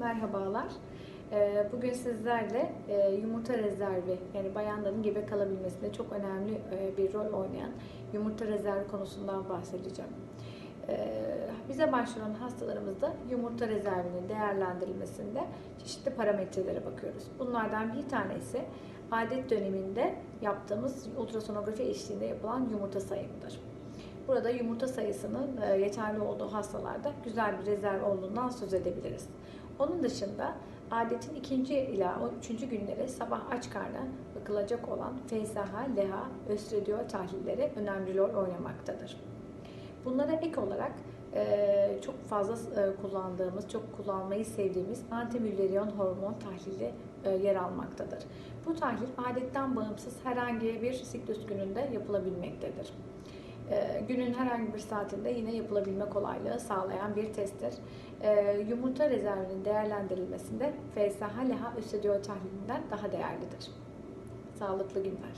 Merhabalar. Ee, Bugün sizlerle e, yumurta rezervi yani bayanların gebe kalabilmesinde çok önemli e, bir rol oynayan yumurta rezervi konusundan bahsedeceğim. Ee, Bize başvuran hastalarımızda yumurta rezervinin değerlendirilmesinde çeşitli parametrelere bakıyoruz. Bunlardan bir tanesi adet döneminde yaptığımız ultrasonografi eşliğinde yapılan yumurta sayımıdır. Burada yumurta sayısının yeterli olduğu hastalarda güzel bir rezerv olduğundan söz edebiliriz. Onun dışında adetin ikinci ila üçüncü günleri sabah aç karnına bakılacak olan FSH, LH, östradiol tahlilleri önemli rol oynamaktadır. Bunlara ek olarak e, çok fazla e, kullandığımız, çok kullanmayı sevdiğimiz antimülleriyon hormon tahlili e, yer almaktadır. Bu tahlil adetten bağımsız herhangi bir siklus gününde yapılabilmektedir. E, günün herhangi bir saatinde yine yapılabilme kolaylığı sağlayan bir testtir. E, yumurta rezervinin değerlendirilmesinde FSH, LH, östradiol tahlilinden daha değerlidir. Sağlıklı günler.